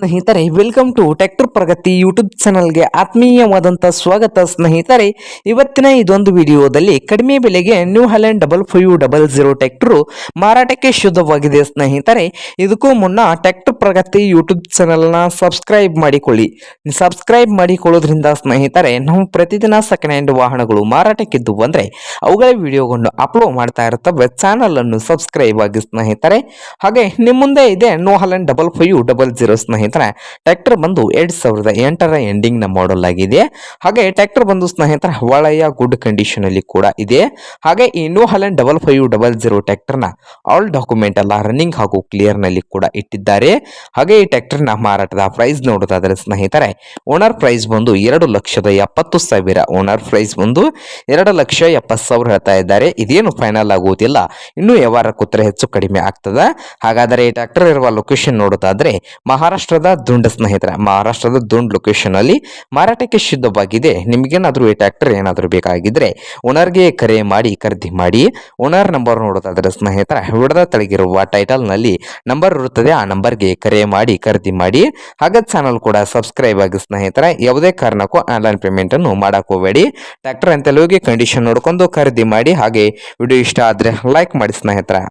ಸ್ನೇಹಿತರೆ welcome to tractor Pragati YouTube ಚಾನಲ್ಗೆ ಆತ್ಮೀಯವಾದಂಥ ಸ್ವಾಗತ ಸ್ನೇಹಿತರೆ. ಇವತ್ತಿನ ಇದೊಂದು ವಿಡಿಯೋದಲ್ಲಿ ಕಡಿಮೆ ಬೆಲೆಗೆ New Holland double five double zero tractor ಮಾರಾಟಕ್ಕೆ ಶುದ್ಧವಾಗಿದೆ ಸ್ನೇಹಿತರೆ. ಇದಕ್ಕೂ ಮುನ್ನ ಟೆಕ್ಟರ್ ಪ್ರಗತಿ ಯೂಟ್ಯೂಬ್ ಚಾನಲ್ನ ಸಬ್ಸ್ಕ್ರೈಬ್ ಮಾಡಿಕೊಳ್ಳಿ. ಸಬ್ಸ್ಕ್ರೈಬ್ ಮಾಡಿಕೊಳ್ಳೋದ್ರಿಂದ ಸ್ನೇಹಿತರೆ, ನಾವು ಪ್ರತಿದಿನ ಸೆಕೆಂಡ್ ಹ್ಯಾಂಡ್ ವಾಹನಗಳು ಮಾರಾಟಕ್ಕಿದ್ದು ಬಂದರೆ, ಅವುಗಳ ವಿಡಿಯೋಗಳನ್ನು ಅಪ್ಲೋಡ್ ಮಾಡ್ತಾ ಇರ್ತವೆ. ಚಾನಲನ್ನು ಸಬ್ಸ್ಕ್ರೈಬ್ ಆಗಿ ಸ್ನೇಹಿತರೆ. ಹಾಗೆ ನಿಮ್ಮ ಮುಂದೆ ಇದೆ New Holland double five double zero ಸ್ನೇಹಿತರೆ. ಟ್ರ್ಯಾಕ್ಟರ್ ಬಂದು ಎರಡ್ ಸಾವಿರದ ಎಂಟರ ಎಂಡಿಂಗ್ನ ಮಾಡೆಲ್ ಆಗಿದೆ. ಹಾಗೆ ಟ್ರ್ಯಾಕ್ಟರ್ ಬಂದು ಸ್ನೇಹಿತರ ಒಳ್ಳೆಯ ಗುಡ್ ಕಂಡೀಷನ್ ಅಲ್ಲಿ ಕೂಡ ಇದೆ. ಹಾಗೆ ಈ New Holland double five double zero ಟ್ರ್ಯಾಕ್ಟರ್ನ ಆಲ್ ಡಾಕ್ಯುಮೆಂಟ್ ಎಲ್ಲ ರನ್ನಿಂಗ್ ಹಾಗೂ ಕ್ಲಿಯರ್ನಲ್ಲಿ ಕೂಡ ಇಟ್ಟಿದ್ದಾರೆ. ಹಾಗೆ ಈ ಟ್ರ್ಯಾಕ್ಟರ್ನ ಮಾರಾಟದ ಪ್ರೈಸ್ ನೋಡೋದಾದ್ರೆ ಸ್ನೇಹಿತರೆ ಓನರ್ ಪ್ರೈಸ್ ಬಂದು ಎರಡು ಲಕ್ಷದ ಎಪ್ಪತ್ತು ಸಾವಿರ ಓನರ್ ಪ್ರೈಸ್ ಬಂದು ಎರಡು ಲಕ್ಷ ಎಪ್ಪತ್ತು ಸಾವಿರ ಹೇಳ್ತಾ ಇದ್ದಾರೆ. ಇದೇನು ಫೈನಲ್ ಆಗುವುದಿಲ್ಲ ಇನ್ನೂ ವ್ಯವಹಾರ ಕೂತ್ರೆ ಹೆಚ್ಚು ಕಡಿಮೆ ಆಗ್ತದೆ. ಹಾಗಾದರೆ ಈ ಟ್ರ್ಯಾಕ್ಟರ್ ಇರುವ ಲೊಕೇಶನ್ ನೋಡೋದಾದ್ರೆ ಮಹಾರಾಷ್ಟ್ರದ ದುಂಡ ಸ್ನೇಹಿತರೆ, ಮಹಾರಾಷ್ಟ್ರದ ದುಂಡ್ ಲೊಕೇಶನ್ ಅಲ್ಲಿ ಮಾರಾಟಕ್ಕೆ ಶುದ್ಧವಾಗಿದೆ ನಿಮಗೇನಾದರೂ ಈ ಟ್ರ್ಯಾಕ್ಟರ್ ಏನಾದರೂ ಬೇಕಾಗಿದ್ರೆ ಓನರ್ಗೆ ಕರೆ ಮಾಡಿ, ಖರೀದಿ ಮಾಡಿ, ಓನರ್ ನಂಬರ್ ನೋಡೋದಾದ್ರೆ ಸ್ನೇಹಿತರೆ ವಿಡದ ತಳಗಿರುವ ಟೈಟಲ್ನಲ್ಲಿ ನಂಬರ್ ಇರುತ್ತದೆ, ಆ ನಂಬರ್ಗೆ ಕರೆ ಮಾಡಿ, ಖರೀದಿ ಮಾಡಿ. ಹಾಗೆ ಚಾನಲ್ ಕೂಡ ಸಬ್ಸ್ಕ್ರೈಬ್ ಆಗಿ ಸ್ನೇಹಿತರೆ, ಯಾವುದೇ ಕಾರಣಕ್ಕೂ ಆನ್ಲೈನ್ ಪೇಮೆಂಟ್ ಅನ್ನು ಮಾಡಕ್ ಹೋಗಬೇಡಿ. ಟ್ರ್ಯಾಕ್ಟರ್ ಅಂತ ಹೋಗಿ ಕಂಡೀಷನ್ ನೋಡ್ಕೊಂಡು ಖರೀದಿ ಮಾಡಿ, ಹಾಗೆ ವಿಡಿಯೋ ಇಷ್ಟ ಆದ್ರೆ ಲೈಕ್ ಮಾಡಿ ಸ್ನೇಹಿತರೆ.